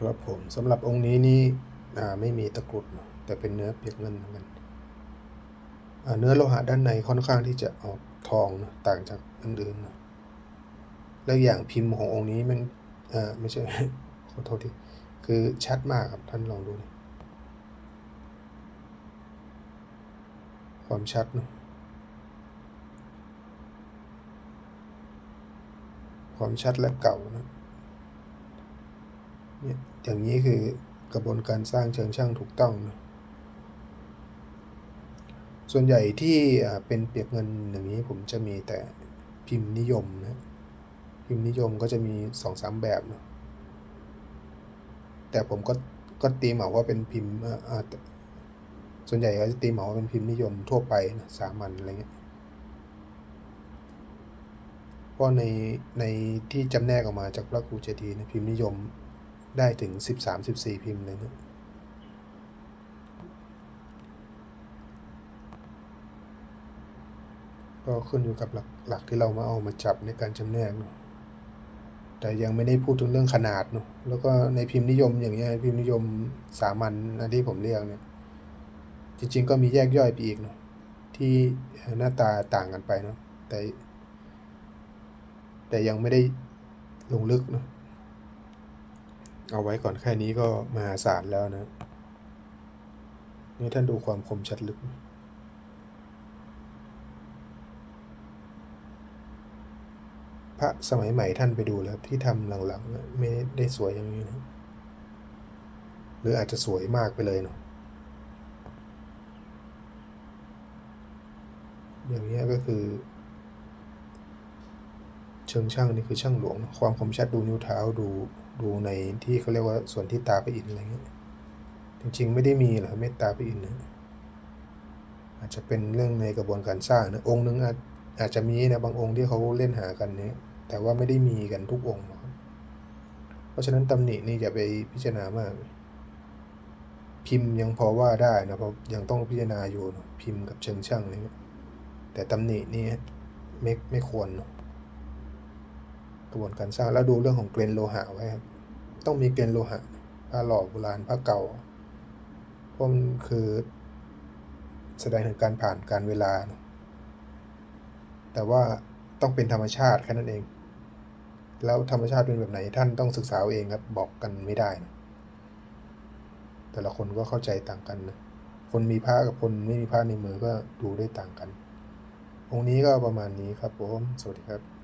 ครับผมสำหรับองค์นี้นี่ไม่มีตะกรุดแต่เป็นเนื้อเปียกเงินเหมือนกันเนื้อโลหะด้านในค่อนข้างที่จะออกทองนะต่างจากอันอื่นนะแล้วอย่างพิมพ์ขององค์นี้มันเออไม่ใช่ขอโทษทีคือชัดมากครับท่านลองดูความชัดนอะความชัดและเก่านะ อย่างนี้คือกระบวนการสร้างเชิงช่างถูกต้องนะส่วนใหญ่ที่เป็นเปียกเงินอย่างนี้ผมจะมีแต่พิมพ์นิยมนะพิมพ์นิยมก็จะมีสองสามแบบนะแต่ผมก็ก็ตีเหมาว่าเป็นพิมพ์ส่วนใหญ่ก็จะตีเหมาว่าเป็นพิมพ์นิยมทั่วไปนะสามัญอะไรเงี้ยเพราะในในที่จำแนกออกมาจากพระครูเจดีย์นะพิมพ์นิยม ได้ถึงสิบสามสิบสี่พิมพ์เลยนะก็ขึ้นอยู่กับหลักหลักที่เรามาเอามาจับในการจำแนกนะแต่ยังไม่ได้พูดถึงเรื่องขนาดเนอะแล้วก็ในพิมพ์นิยมอย่างเงี้ยพิมพ์นิยมสามัญนะที่ผมเรียกเนี่ย จริง ๆ ก็มีแยกย่อยไปอีกเนาะที่หน้าตาต่างกันไปเนาะแต่ แต่ยังไม่ได้ลงลึกเนอะ เอาไว้ก่อนแค่นี้ก็มหาศาลแล้วนะนี่ท่านดูความคมชัดลึก พระสมัยใหม่ท่านไปดูแล้วที่ทำหลังๆไม่ได้สวยอย่างนี้นะหรืออาจจะสวยมากไปเลยเนาะอย่างเงี้ยก็คือ เชิงช่างนี่คือช่างหลวง ความคมชัดดูนิ้วเท้าดูดูในที่เขาเรียกว่าส่วนที่ตาไปอินอะไรเงี้ยจริงๆ ไม่ได้มีหรอกเมตตาไปอินนะอาจจะเป็นเรื่องในกระบวนการสร้างนะองค์นึงอาจอาจจะมีนะบางองค์ที่เขาเล่นหากันเนี่ยแต่ว่าไม่ได้มีกันทุกองค์ เพราะฉะนั้นตำหนินี่อย่าไปพิจารณามาก พิมพ์ยังพอว่าได้นะเพราะยังต้องพิจารณาอยู่นะพิมพ์กับเชิงช่างอะไรเงี้ยแต่ตำหนินี่ไม่ไม่ควรเนะ ระบวนการสร้างแล้วดูเรื่องของเกรนโลหะไว้ครับต้องมีเกรนโลหะผ้าหล่อโบราณผ้าเก่าพราะมันคือ แสดงถึงการผ่านการเวลา แต่ว่าต้องเป็นธรรมชาติแค่นั้นเอง แล้วธรรมชาติเป็นแบบไหนท่านต้องศึกษาเอาเองครับบอกกันไม่ได้นะแต่ละคนก็เข้าใจต่างกันนะคนมีผ้ากับคนไม่มีผ้าในมือก็ดูได้ต่างกัน องค์นี้ก็ประมาณนี้ครับผม สวัสดีครับ